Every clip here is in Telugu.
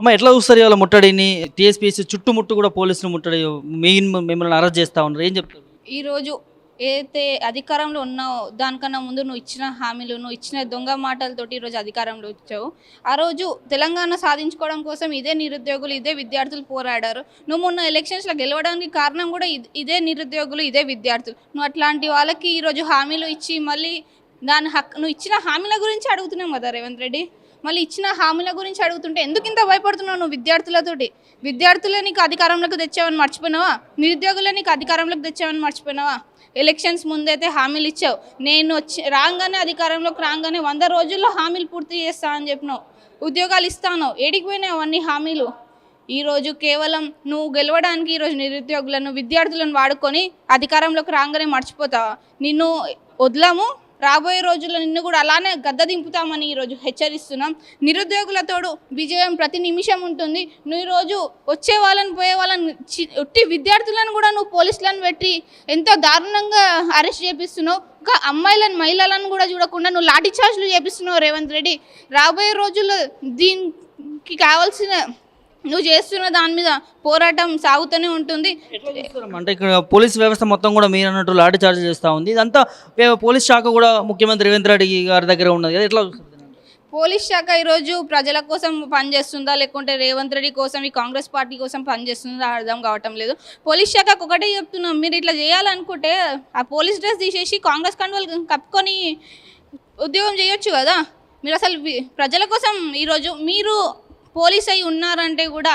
అమ్మ ఎట్లా చూస్తారు ఇవాళ ముట్టడిని? టీఎస్పీసీ చుట్టుముట్టు కూడా పోలీసులు ముట్టడి మెయిన్ మిమ్మల్ని అరెస్ట్ చేస్తా ఉన్నారు. ఏం చెప్తారు? ఈరోజు ఏదైతే అధికారంలో ఉన్నావో దానికన్నా ముందు నువ్వు ఇచ్చిన హామీలు నువ్వు ఇచ్చిన దొంగ మాటలతోటి ఈరోజు అధికారంలో వచ్చావు. ఆ రోజు తెలంగాణ సాధించుకోవడం కోసం ఇదే నిరుద్యోగులు ఇదే విద్యార్థులు పోరాడారు. నువ్వు మొన్న ఎలక్షన్స్లో గెలవడానికి కారణం కూడా ఇదే నిరుద్యోగులు ఇదే విద్యార్థులు. నువ్వు అట్లాంటి వాళ్ళకి ఈరోజు హామీలు ఇచ్చి మళ్ళీ దాని హక్ నువ్వు ఇచ్చిన హామీల గురించి అడుగుతున్నాం కదా రేవంత్ రెడ్డి? మళ్ళీ ఇచ్చిన హామీల గురించి అడుగుతుంటే ఎందుకు ఇంత భయపడుతున్నావు నువ్వు విద్యార్థులతోటి? విద్యార్థులే నీకు అధికారంలోకి తెచ్చావని మర్చిపోయినావా? నిరుద్యోగులే నీకు అధికారంలోకి తెచ్చావని మర్చిపోయినావా? ఎలక్షన్స్ ముందైతే హామీలు ఇచ్చావు. నేను వచ్చి రాగానే అధికారంలోకి రాగానే వంద రోజుల్లో హామీలు పూర్తి చేస్తా అని చెప్పినావు. ఉద్యోగాలు ఇస్తాను. ఏడికి పోయినావు హామీలు? ఈరోజు కేవలం నువ్వు గెలవడానికి ఈరోజు నిరుద్యోగులను విద్యార్థులను వాడుకొని అధికారంలోకి రాగానే మర్చిపోతావా? నిన్ను వదలము రాబోయే రోజుల్లో నిన్ను కూడా అలానే గద్ద దింపుతామని ఈరోజు హెచ్చరిస్తున్నాం. నిరుద్యోగులతోడు విజయం ప్రతి నిమిషం ఉంటుంది. నువ్వు ఈరోజు వచ్చే వాళ్ళని పోయే వాళ్ళని చి- ఉట్టి విద్యార్థులను కూడా నువ్వు పోలీసులను పెట్టి ఎంతో దారుణంగా అరెస్ట్ చేపిస్తున్నావు. ఇంకా అమ్మాయిలను మహిళలను కూడా చూడకుండా నువ్వు లాఠీ చార్జ్లు చేపిస్తున్నావు రేవంత్ రెడ్డి. రాబోయే రోజుల్లో దీనికి కావాల్సిన నువ్వు చేస్తున్న దాని మీద పోరాటం సాగుతూనే ఉంటుంది? అంటే ఇక్కడ పోలీస్ వ్యవస్థ మొత్తం కూడా మీరు అన్నట్టు లాఠీ చార్జ్ చేస్తూ ఉంది. ఇదంతా పోలీస్ శాఖ కూడా ముఖ్యమంత్రి రేవంత్ రెడ్డి గారి దగ్గర ఉన్నది కదా ఎట్లా? పోలీస్ శాఖ ఈరోజు ప్రజల కోసం పనిచేస్తుందా? లేకుంటే రేవంత్ రెడ్డి కోసం ఈ కాంగ్రెస్ పార్టీ కోసం పనిచేస్తుందా? అర్థం కావటం లేదు. పోలీస్ శాఖకు ఒకటే చెప్తున్నాం. మీరు ఇట్లా చేయాలనుకుంటే ఆ పోలీస్ డ్రెస్ తీసేసి కాంగ్రెస్ కండువలు కప్పుకొని ఉద్యోగం చేయొచ్చు కదా? మీరు అసలు ప్రజల కోసం ఈరోజు మీరు పోలీస్ అయి ఉన్నారంటే కూడా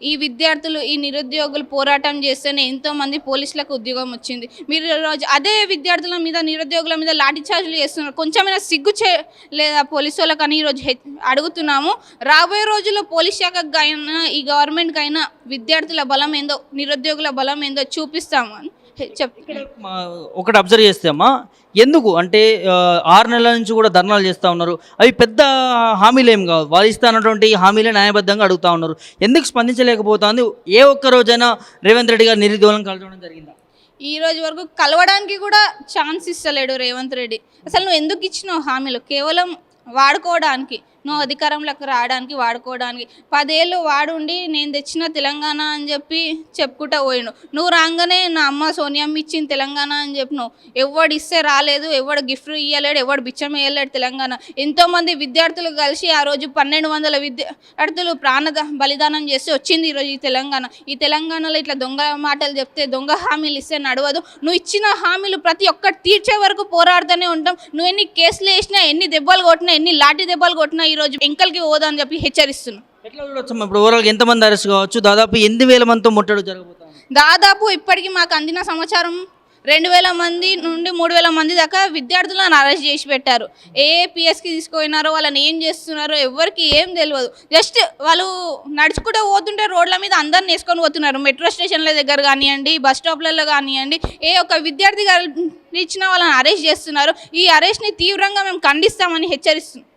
ఈ విద్యార్థులు ఈ నిరుద్యోగులు పోరాటం చేస్తేనే ఎంతోమంది పోలీసులకు ఉద్యోగం వచ్చింది. మీరు రోజు అదే విద్యార్థుల మీద నిరుద్యోగుల మీద లాఠీ చార్జీలు చేస్తున్నారు. కొంచెమైనా సిగ్గు చే లేదా పోలీసు వాళ్ళకని ఈరోజు అడుగుతున్నాము. రాబోయే రోజుల్లో పోలీస్ శాఖకు అయినా ఈ గవర్నమెంట్కైనా విద్యార్థుల బలం ఏందో నిరుద్యోగుల బలం ఏందో చూపిస్తాము అని చెప్. ఒకటి అబ్జర్వ్ చేస్తే అమ్మా ఎందుకు? అంటే ఆరు నెలల నుంచి కూడా ధర్నాలు చేస్తూ ఉన్నారు. అవి పెద్ద హామీలు ఏం కావు. వాళ్ళు ఇస్తున్నటువంటి హామీలే న్యాయబద్ధంగా అడుగుతా ఉన్నారు. ఎందుకు స్పందించలేకపోతుంది? ఏ ఒక్క రోజైనా రేవంత్ రెడ్డి గారు నిరుద్యోగులను కలవడం జరిగిందా? ఈ రోజు వరకు కలవడానికి కూడా ఛాన్స్ ఇస్తలేడు రేవంత్ రెడ్డి. అసలు నువ్వు ఎందుకు ఇచ్చినావు హామీలు? కేవలం వాడుకోవడానికి. నువ్వు అధికారంలోకి రావడానికి వాడుకోవడానికి. పదేళ్ళు వాడుండి నేను తెచ్చిన తెలంగాణ అని చెప్పి చెప్పుకుంటా పోయిండు. నువ్వు రాగానే నా అమ్మ సోనియమ్మ ఇచ్చింది తెలంగాణ అని చెప్పినావు. ఎవడు ఇస్తే రాలేదు ఎవడు గిఫ్ట్ ఇవ్వలేడు ఎవడు బిచ్చం వేయలేడు తెలంగాణ. ఎంతోమంది విద్యార్థులు కలిసి ఆ రోజు పన్నెండు వందల విద్యార్థులు ప్రాణ బలిదానం చేసి వచ్చింది ఈరోజు ఈ తెలంగాణ. ఈ తెలంగాణలో ఇట్లా దొంగ మాటలు చెప్తే దొంగ హామీలు ఇస్తే నడవదు. నువ్వు ఇచ్చిన హామీలు ప్రతి ఒక్కటి తీర్చే వరకు పోరాడుతూనే ఉంటాం. నువ్వు ఎన్ని కేసులు వేసినా ఎన్ని దెబ్బలు కొట్టినా ఎన్ని లాఠీ దెబ్బలు కొట్టినా ఈరోజు ఎంకల్కి పోదని చెప్పి హెచ్చరిస్తున్నా. ఎట్లా చూడొచ్చు ఇప్పుడు ఓవరాల్గా ఎంతమంది అరెస్ట్ కావచ్చు? దాదాపు ఎనిమిది వేల మందితో ముట్టడి జరగబోతా ఉంది. దాదాపు ఇప్పటికి మాకు అందిన సమాచారం రెండు వేల మంది నుండి మూడు వేల మంది దాకా విద్యార్థులను అరెస్ట్ చేసి పెట్టారు. ఏ పిఎస్కి తీసుకుపోయినారో వాళ్ళని ఏం చేస్తున్నారో ఎవరికి ఏం తెలియదు జస్ట్ వాళ్ళు నడుచుకుంటూ పోతుంటే రోడ్ల మీద అందరిని వేసుకొని పోతున్నారు. మెట్రో స్టేషన్ల దగ్గర కానివ్వండి బస్ స్టాప్లలో కానివ్వండి ఏ ఒక్క విద్యార్థి ఇచ్చిన వాళ్ళని అరెస్ట్ చేస్తున్నారు. ఈ అరెస్ట్ని తీవ్రంగా మేము ఖండిస్తామని హెచ్చరిస్తున్నాం.